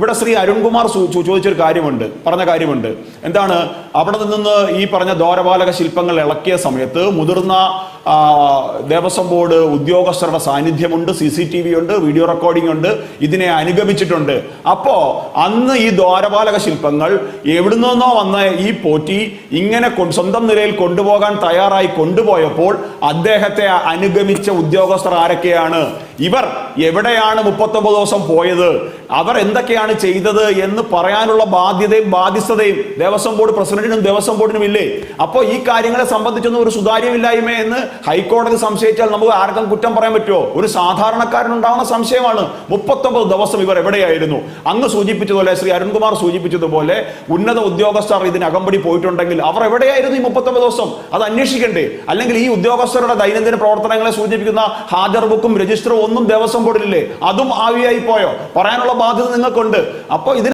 ഇവിടെ ശ്രീ അരുൺകുമാർ ചോദിച്ചൊരു കാര്യമുണ്ട് പറഞ്ഞ കാര്യമുണ്ട്. എന്താണ്? അവിടെ നിന്ന് ഈ പറഞ്ഞ ദോരപാലക ശില്പങ്ങൾ ഇളക്കിയ സമയത്ത് മുതിർന്ന ദേവസ്വം ബോർഡ് ഉദ്യോഗസ്ഥരുടെ സാന്നിധ്യമുണ്ട് സി സി ടി വി ഉണ്ട് വീഡിയോ റെക്കോർഡിംഗ് ഉണ്ട് ഇതിനെ അനുഗമിച്ചിട്ടുണ്ട്. അപ്പോ അന്ന് ഈ ദ്വാരപാലക ശില്പങ്ങൾ നിന്നോ വന്ന ഈ പോറ്റി ഇങ്ങനെ സ്വന്തം നിലയിൽ കൊണ്ടുപോകാൻ തയ്യാറായി കൊണ്ടുപോയപ്പോൾ അദ്ദേഹത്തെ അനുഗമിച്ച ഉദ്യോഗസ്ഥർ ആരൊക്കെയാണ്? ഇവർ എവിടെയാണ് മുപ്പത്തൊമ്പത് ദിവസം പോയത്? അവർ എന്തൊക്കെയാണ് ചെയ്തത് എന്ന് പറയാനുള്ള ബാധ്യതയും ബാധ്യസ്ഥതയും ദേവസ്വം ബോർഡ് പ്രസിഡന്റിനും ദേവസ്വം ബോർഡിനും ഇല്ലേ? അപ്പോൾ ഈ കാര്യങ്ങളെ സംബന്ധിച്ചൊന്നും ഒരു സുതാര്യമില്ലായ്മ എന്ന് ഹൈക്കോടതി സംശയിച്ചാൽ നമുക്ക് ആർക്കും കുറ്റം പറയാൻ പറ്റുമോ? ഒരു സാധാരണക്കാരനുണ്ടാവുന്ന സംശയമാണ്. മുപ്പത്തൊമ്പത് ദിവസം ഇവർ എവിടെയായിരുന്നു? അങ്ങ് സൂചിപ്പിച്ചതുപോലെ ശ്രീ അരുൺകുമാർ സൂചിപ്പിച്ചതുപോലെ ഉന്നത ഉദ്യോഗസ്ഥർ ഇതിനകമ്പടി പോയിട്ടുണ്ടെങ്കിൽ അവർ എവിടെയായിരുന്നു ഈ മുപ്പത്തൊമ്പത് ദിവസം? അത് അന്വേഷിക്കണ്ടേ? അല്ലെങ്കിൽ ഈ ഉദ്യോഗസ്ഥരുടെ ദൈനംദിന പ്രവർത്തനങ്ങളെ സൂചിപ്പിക്കുന്ന ഹാജർ ബുക്കും രജിസ്റ്ററും ഒന്നും ദേവസ്വം ബോർഡിലില്ലേ? അതും ആവിയായി പോയോ? പറയാനുള്ള ബാധ്യത നിങ്ങൾക്കുണ്ട്. അപ്പോൾ ഇതിന്